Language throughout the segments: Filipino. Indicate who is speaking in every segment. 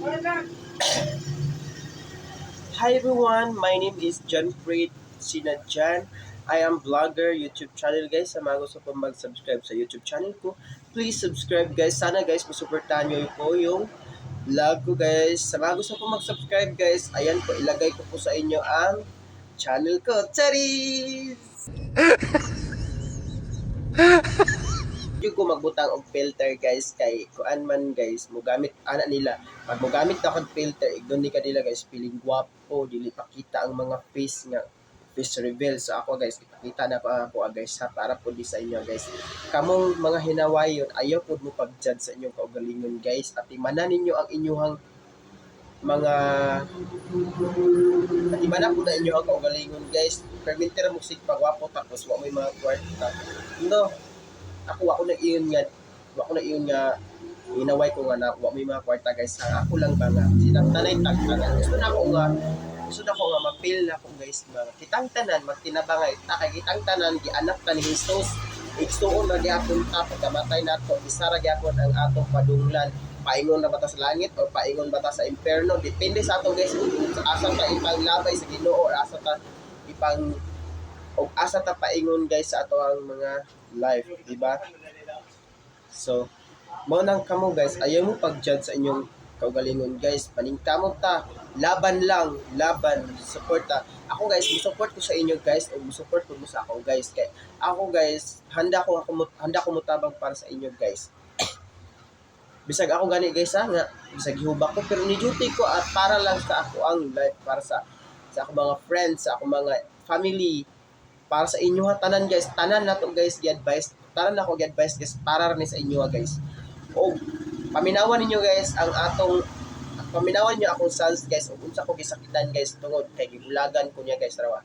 Speaker 1: Hi everyone, my name is John Fred Sinadjan. I am vlogger YouTube channel guys. Sa mga gusto po mag-subscribe sa YouTube channel ko, please subscribe guys. Sana guys, masuportahan nyo po yung vlog ko guys. Sa mga gusto po mag-subscribe guys, ayan po, ilagay ko po sa inyo ang channel ko. Charis! Yung ko magbutang og filter guys kay kuan man guys mo gamit ana nila. Pag mo gamit na kog filter igdon ni kanila guys feeling gwapo dili pakita ang mga face nga face reveal. So ako guys ipakita na ko ako ah, guys ha para po di sa inyo guys. Kamong mga hinawayon ayaw po mo pag-judge sa inyong kaugalingon guys. At imanan ninyo ang inyong mga at imanan po na inyo ang kaugalingon guys. Perminter mo sig pagwapo tapos wa may mga kwarta. No ako ako na iyon nga ako na iyon nga inaway ko nga na wa may mga kwarta guys sa ako lang ba nga sinang tanay tagtanan gusto na ako nga gusto na ako nga mapil na ako guys mga kitang tanan magtinabangay ta kay kitang tanan gianak ta ni Jesus. Igsuon na gyapon ta pagkamatay nato isara gyapon ang atong padunglan. Paingon na bata sa langit o paingon bata sa impierno depende sa ato guys kung sa asa ta ipanglabay sa Ginoo or asa ta ipang asa ta paingon guys sa ato ang mga life, di ba? So, mo nang kamo guys, ayaw mo pag-judge sa inyong kaugalingon guys. Paningkamot ta, laban lang, laban, support ta. Ako guys, support ko sa inyo guys, o support ko mo sa ako guys. Kay ako guys, handa ko ako handa ko mutabang para sa inyo guys. Bisag ako gani guys ha, nga bisag hubak ko pero ni duty ko at para lang sa ako ang life para sa sa ako mga friends, sa ako mga family, para sa inyo ha tanan guys tanan na to guys gi-advise tanan na ko gi-advise guys para rin sa inyo ha guys. O paminawan ninyo guys ang atong paminawan niyo akong sons guys ug unsa ko gisakitan guys tungod kay gibulagan ko niya guys rawa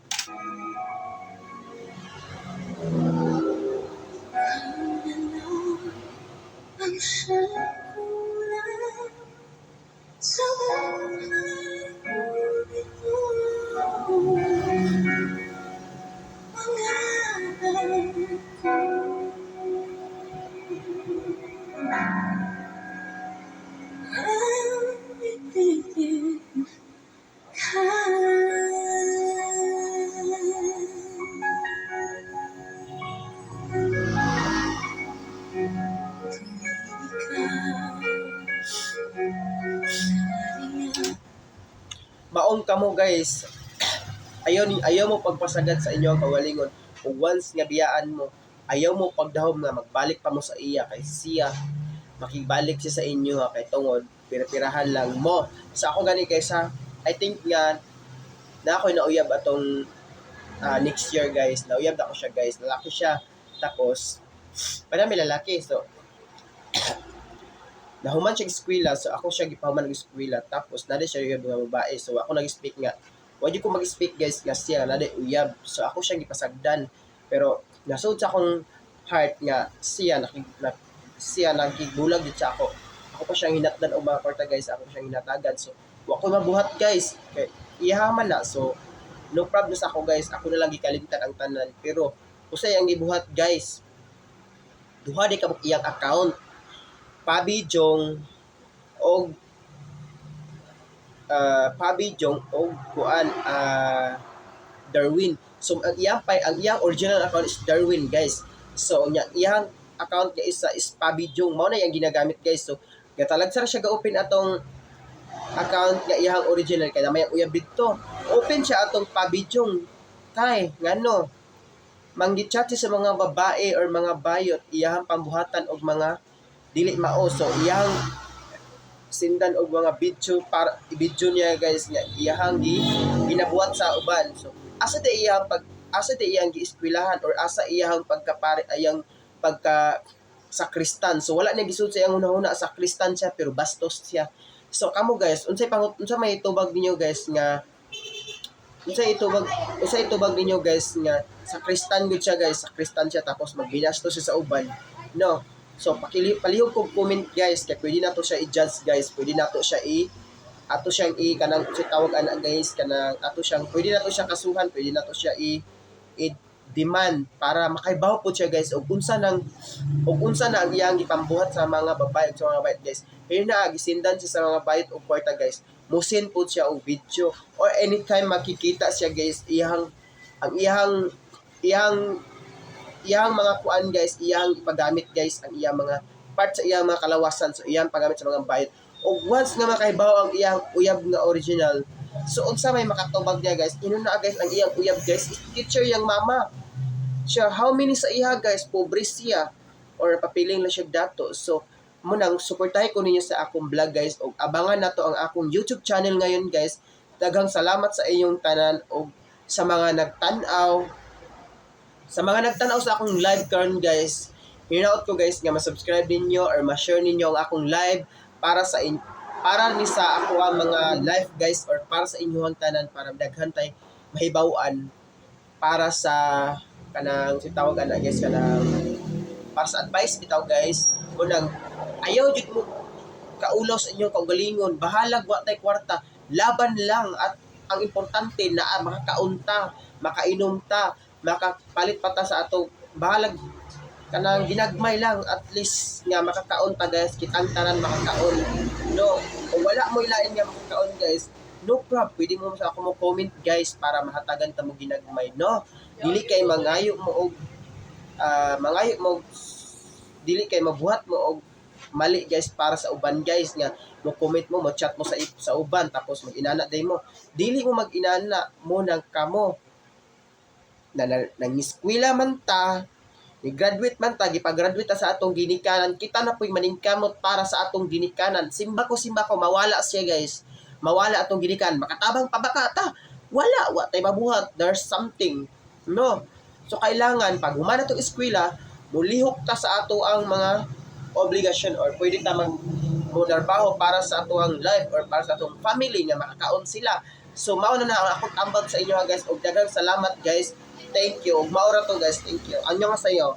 Speaker 2: ang sa
Speaker 1: maon kamo guys. Ayaw ayaw mo pagpasagad sa inyo ang kawalingon. Once nga biyaan mo ayaw mo pagdahom nga magbalik pa mo sa iya kay siya makibalik siya sa inyo ha, kay tungod pirapirahan lang mo. Sa ako gani guys ha I think nga na ako nauyab atong ah, next year guys. Nauyab na ako siya guys. Lalaki siya. Tapos padami lalaki so nahuman siya eskwela so ako siya gipahuman ng eskwela. Tapos nade siya yung mga babae. So ako nag-speak nga wadi ko mag-speak guys? Nga siya nade uyab. So ako siya gipasagdan. Pero nasud sa akong heart nga siya nakig na, siya nakigbulag gid sa ako. Ako pa siyang hinatdan og mga kwarta guys. Ako siyang hinatagan so wa ko mabuhat guys. Kay iyaman na. So no problem sa ako guys. Ako na lang gikalimtan ang tanan. Pero usay ang gibuhat guys. Duha di ka iyang account pabijong og uh, pabijong og kuan ah Darwin. So ang iyang pay ang iyang original account is Darwin guys. So nya iyang account nga isa is pabijong mao na yang ginagamit guys. So gatalag sa siya ga-open atong account nga iyang original. Kay may uyab dito. Open siya atong pabijong tay ngano? Manggichat sa mga babae or mga bayot. Iyang pambuhatan og mga dili mao. So iyang sindan og mga video para video niya guys nga iyang gi ginabuhat sa uban. So asa di iyang pag asa di iyang giiskwilahan or asa iyang pagkapare ayang pagka sa kristan. So wala na gisud sa iyang una-una sa kristan siya pero bastos siya. So kamo guys unsay pangut unsa may tubag ninyo guys nga unsay itubag unsay itubag ninyo guys nga sa kristan gud siya guys sa kristan siya tapos magbinastos siya sa uban. No So, pakili, palihog kong comment guys, kaya pwede na to siya i-judge guys, pwede na to siya i- ato siyang i kanang si tawag ana guys kanang ato siyang pwede na to siya kasuhan pwede na to siya i, i demand para makaibaw po siya guys og unsa nang og unsa na ang iyang gipambuhat sa mga babae sa mga babae guys Here na, gisindan siya sa mga bayot o kwarta guys. Musin po siya og video. Or anytime makikita siya guys, iyang, ang iyang, iyang, iyang mga kuan guys, iyang ipagamit guys, ang iyang mga part sa iyang mga kalawasan. So, iyang paggamit sa mga bayot. O once nga makahibaw ang iyang uyab nga original, so unsa may makatubag niya guys, inuna guys ang iyang uyab guys, is teacher yang mama. Siya, how many sa iya guys, pobre siya, or papiling lang siya dato. So, munang suportahin ko ninyo sa akong vlog guys, o abangan na to ang akong YouTube channel ngayon guys. Daghang salamat sa inyong tanan, o sa mga nagtanaw, sa mga nagtanaw sa akong live karon guys, hinaut ko guys nga ma-subscribe ninyo or ma-share ninyo ang akong live para sa in para ni sa ako ang mga live guys or para sa inyong tanan para daghan tay mahibaw-an para sa kanang sitawag ana guys kanang para sa advice bitaw guys unang ayaw jud mo kaulaw sa inyong kaugalingon. Bahalag wa tay kwarta. Laban lang at ang importante na ah, makakaunta makainom ta makapalit pa ta sa ato. Bahalag kanang ginagmay lang. At least nga makakaon ta guys. Kitang tanan makakaon. No kung wala mo ilain nga makakaon guys no prob pwede mo sa ako mo comment guys para mahatagan ta mo ginagmay no? Dili kay mangayo mo og ah, mangayo mo dili kay mabuhat mo og mali guys para sa uban guys nga mo comment mo mo chat mo sa sa uban tapos mag-inana day mo. Dili mo mag-inana mo nang kamo na, na nangiskwela man ta ni graduate man ta gipag-graduate ta sa atong ginikanan kita na po'y maningkamot para sa atong ginikanan. Simba ko simba ko mawala siya guys. Mawala atong ginikanan. Makatabang pa baka ta. Wala wa tay mabuhat. There's something no? So kailangan pag humana tong eskwela mulihok ta sa ato ang mga obligasyon or pwede ta mag trabaho para sa ato ang life or para sa atong family nga makakaon sila. So mao na na ang akong tambag sa inyo guys. Og daghang salamat guys thank you. Maura to guys thank you. Sayo